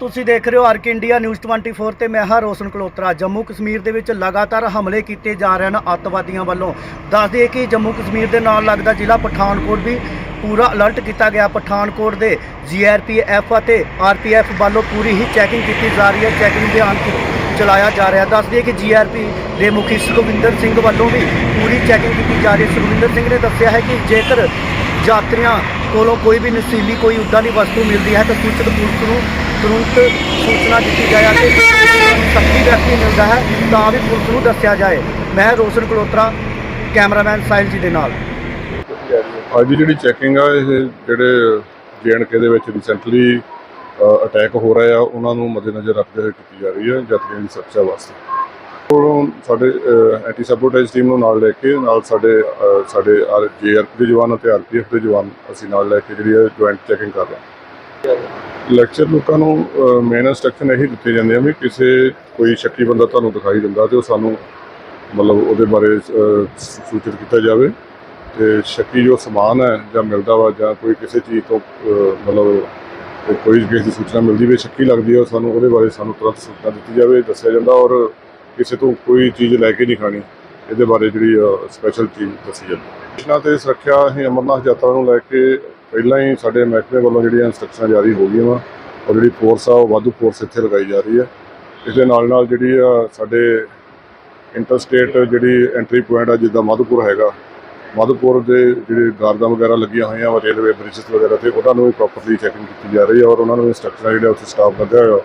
ਤੁਸੀਂ ਦੇਖ ਰਹੇ ਹੋ ਆਰਕ ਇੰਡੀਆ ਨਿਊਜ਼ 24 ਤੇ ਮੈਂ ਹਾਂ ਰੋਸ਼ਨ ਕਲੋਤਰਾ ਜੰਮੂ ਕਸ਼ਮੀਰ ਦੇ ਵਿੱਚ ਲਗਾਤਾਰ ਹਮਲੇ ਕੀਤੇ ਜਾ ਰਹੇ ਹਨ ਅੱਤਵਾਦੀਆਂ ਵੱਲੋਂ। ਦੱਸ ਦਈਏ ਕਿ ਜੰਮੂ ਕਸ਼ਮੀਰ ਦੇ ਨਾਲ ਲੱਗਦਾ ਜ਼ਿਲ੍ਹਾ ਪਠਾਨਕੋਟ ਵੀ ਪੂਰਾ ਅਲਰਟ ਕੀਤਾ ਗਿਆ। ਪਠਾਨਕੋਟ ਦੇ ਜੀਆਰਪੀਐਫ ਅਤੇ ਆਰਪੀਐਫ ਵੱਲੋਂ ਪੂਰੀ ਹੀ ਚੈਕਿੰਗ ਕੀਤੀ ਜਾ ਰਹੀ ਹੈ। ਚੈਕਿੰਗ ਅਭਿਆਨ ਕੀ- ਚਲਾਇਆ ਜਾ ਰਿਹਾ। ਦੱਸ ਦਈਏ ਕਿ ਜੀਆਰਪੀ ਦੇ ਮੁਖੀ ਸੁਖਵਿੰਦਰ ਸਿੰਘ ਵੱਲੋਂ ਵੀ ਪੂਰੀ ਚੈਕਿੰਗ ਕੀਤੀ ਜਾ ਰਹੀ ਹੈ। ਸੁਖਵਿੰਦਰ ਸਿੰਘ ਨੇ ਦੱਸਿਆ ਹੈ ਕਿ ਜੇਕਰ ਯਾਤਰੀਆਂ ਕੋਲੋਂ ਕੋਈ ਵੀ ਨਸ਼ੀਲੀ, ਕੋਈ ਉੱਦਾਂ ਦੀ ਵਸਤੂ ਮਿਲਦੀ ਹੈ ਤਾਂ ਸੂਚਿਤ ਪੁਲਿਸ ਨੂੰ ਤੁਰੰਤ ਸੂਚਨਾ ਦਿੱਤੀ ਜਾਏ ਅਤੇ ਸਖਤੀ ਵਿਅਕਤੀ ਮਿਲਦਾ ਹੈ ਤਾਂ ਵੀ ਪੁਲਿਸ ਨੂੰ ਦੱਸਿਆ ਜਾਏ। ਮੈਂ ਰੋਸ਼ਨ ਕਲੋਤਰਾ, ਕੈਮਰਾਮੈਨ ਸਾਹਿਲ ਜੀ ਦੇ ਨਾਲ। ਅੱਜ ਜਿਹੜੀ ਚੈਕਿੰਗ ਆ, ਇਹ ਜਿਹੜੇ ਜੇਐਨਕੇ ਦੇ ਵਿੱਚ ਰੀਸੈਂਟਲੀ ਅਟੈਕ ਹੋ ਰਹੇ ਆ, ਉਹਨਾਂ ਨੂੰ ਮੱਦੇਨਜ਼ਰ ਰੱਖਦੇ ਹੋਏ ਕੀਤੀ ਜਾ ਰਹੀ ਹੈ ਯਾਤਰੀਆਂ ਦੀ ਸੁਰੱਖਿਆ ਵਾਸਤੇ। ਉਹ ਸਾਡੇ ਐਂਟੀ ਸੈਬੋਟੇਜ ਟੀਮ ਨੂੰ ਨਾਲ ਲੈ ਕੇ, ਨਾਲ ਸਾਡੇ ਸਾਡੇ ਜੇਆਰਪੀ ਦੇ ਜਵਾਨ ਅਤੇ ਆਰਪੀਐਫ ਦੇ ਜਵਾਨ ਅਸੀਂ ਨਾਲ ਲੈ ਕੇ ਜਿਹੜੀ ਹੈ ਜੁਆਇੰਟ ਚੈਕਿੰਗ ਕਰ ਰਹੇ ਹਾਂ। ਲੈਕਚਰ ਲੋਕਾਂ ਨੂੰ ਮੇਨ ਇੰਸਟਰਕਸ਼ਨ ਇਹੀ ਦਿੱਤੇ ਜਾਂਦੇ ਆ ਵੀ ਕਿਸੇ ਕੋਈ ਸ਼ੱਕੀ ਬੰਦਾ ਤੁਹਾਨੂੰ ਦਿਖਾਈ ਦਿੰਦਾ ਤੇ ਉਹ ਸਾਨੂੰ ਮਤਲਬ ਉਹਦੇ ਬਾਰੇ ਅ, ਸੂਚਿਤ ਕੀਤਾ ਜਾਵੇ ਤੇ ਸ਼ੱਕੀ ਜੋ ਸਮਾਨ ਹੈ ਜਾਂ ਮਿਲਦਾ ਵਾ ਜਾਂ ਕੋਈ ਕਿਸੇ ਚੀਜ਼ ਤੋਂ ਅਹ, ਮਤਲਬ ਤੇ ਕੋਈ ਕਿਸੇ ਦੀ ਸੂਚਨਾ ਮਿਲਦੀ ਵੀ ਸ਼ੱਕੀ ਲੱਗਦੀ ਹੈ ਉਹ ਸਾਨੂੰ ਉਹਦੇ ਬਾਰੇ ਸਾਨੂੰ ਤੁਰੰਤ ਸੂਚਨਾ ਦਿੱਤੀ ਜਾਵੇ ਦੱਸਿਆ ਜਾਂਦਾ ਔਰ ਕਿਸੇ ਤੋਂ ਕੋਈ ਚੀਜ਼ ਲੈ ਕੇ ਨਹੀਂ ਖਾਣੀ। ਇਹਦੇ ਬਾਰੇ ਜਿਹੜੀ ਸਪੈਸ਼ਲ ਚੀਜ਼ ਦੱਸੀ ਜਾਂਦੀ ਕ੍ਰਿਸ਼ਨਾ ਤੇ ਸੁਰੱਖਿਆ ਅਸੀਂ ਅਮਰਨਾਥ ਯਾਤਰਾ ਨੂੰ ਲੈ ਕੇ ਪਹਿਲਾਂ ਹੀ ਸਾਡੇ ਮਹਿਕਮੇ ਵੱਲੋਂ ਜਿਹੜੀਆਂ ਇੰਸਟਰਕਸ਼ਨਾਂ ਜਾਰੀ ਹੋ ਗਈਆਂ ਵਾ ਔਰ ਜਿਹੜੀ ਫੋਰਸ ਆ ਉਹ ਵਾਧੂ ਫੋਰਸ ਇੱਥੇ ਲਗਾਈ ਜਾ ਰਹੀ ਹੈ। ਇਸ ਦੇ ਨਾਲ ਨਾਲ ਜਿਹੜੀ ਆ ਸਾਡੇ ਇੰਟਰਸਟੇਟ ਜਿਹੜੀ ਐਂਟਰੀ ਪੁਆਇੰਟ ਆ ਜਿੱਦਾਂ ਮਾਧੋਪੁਰ ਹੈਗਾ ਮਾਧੋਪੁਰ ਦੇ ਜਿਹੜੇ ਗਾਰਦਾਂ ਵਗੈਰਾ ਲੱਗੀਆਂ ਹੋਈਆਂ ਵਾ ਰੇਲਵੇ ਬ੍ਰਿਜਸ ਵਗੈਰਾ ਤੇ ਉਹਨਾਂ ਨੂੰ ਵੀ ਪ੍ਰੋਪਰਲੀ ਚੈਕਿੰਗ ਕੀਤੀ ਜਾ ਰਹੀ ਹੈ ਔਰ ਉਹਨਾਂ ਨੂੰ ਇੰਸਟਰਕਸ਼ਨ ਜਿਹੜਾ ਉੱਥੇ ਸਟਾਫ ਲੱਗਾ ਹੋਇਆ।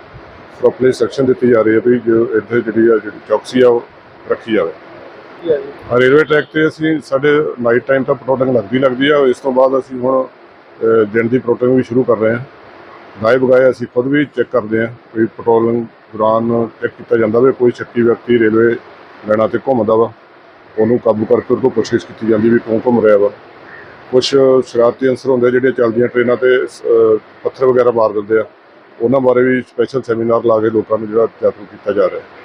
ਪ੍ਰੋਪਰਲੀ ਇੰਸਟਰਕਸ਼ਨ ਦਿੱਤੀ ਜਾ ਰਹੀ ਹੈ ਵੀ ਜੋ ਇੱਥੇ ਜਿਹੜੀ ਆ ਜਿਹੜੀ ਚੌਕਸੀ ਆ ਉਹ ਰੱਖੀ ਜਾਵੇ। ਰੇਲਵੇ ਟਰੈਕ ਤੇ ਅਸੀਂ ਸਾਡੇ ਨਾਈਟ ਟਾਈਮ ਤਾਂ ਪੈਟਰੋਲਿੰਗ ਲੱਗਦੀ ਲੱਗਦੀ ਆ ਇਸ ਤੋਂ ਬਾਅਦ ਅਸੀਂ ਹੁਣ ਦਿਨ ਦੀ ਪੈਟਰੋਲਿੰਗ ਵੀ ਸ਼ੁਰੂ ਕਰ ਰਹੇ ਹਾਂ। ਗਾਏ ਬਗਾਏ ਅਸੀਂ ਖੁਦ ਵੀ ਚੈੱਕ ਕਰਦੇ ਹਾਂ ਕੋਈ ਪੈਟਰੋਲਿੰਗ ਦੌਰਾਨ ਚੈੱਕ ਕੀਤਾ ਜਾਂਦਾ ਵੀ ਕੋਈ ਸ਼ੱਕੀ ਵਿਅਕਤੀ ਰੇਲਵੇ ਲਾਈਨਾਂ ਤੇ ਘੁੰਮਦਾ ਵਾ। ਉਹਨੂੰ ਕਾਬੂ ਕਰਕੇ ਉਹ ਤੋਂ ਪੁੱਛਗਿੱਛ ਕੀਤੀ ਜਾਂਦੀ ਵੀ ਕਿਉਂ ਘੁੰਮ ਰਿਹਾ ਵਾ। ਕੁਝ ਸ਼ਰਾਰਤੀ ਅੰਸਰ ਹੁੰਦੇ ਆ ਜਿਹੜੇ ਚੱਲਦੀਆਂ ਟ੍ਰੇਨਾਂ ਤੇ ਅਹ, ਪੱਥਰ ਵਗੈਰਾ ਮਾਰ ਦਿੰਦੇ ਆ। ਉਹਨਾਂ ਬਾਰੇ ਵੀ ਸਪੈਸ਼ਲ ਸੈਮੀਨਾਰ ਲਾ ਕੇ ਲੋਕਾਂ ਨੂੰ ਜਿਹੜਾ ਜਾਗਰੂਕ ਕੀਤਾ ਜਾ ਰਿਹਾ। ਹੈ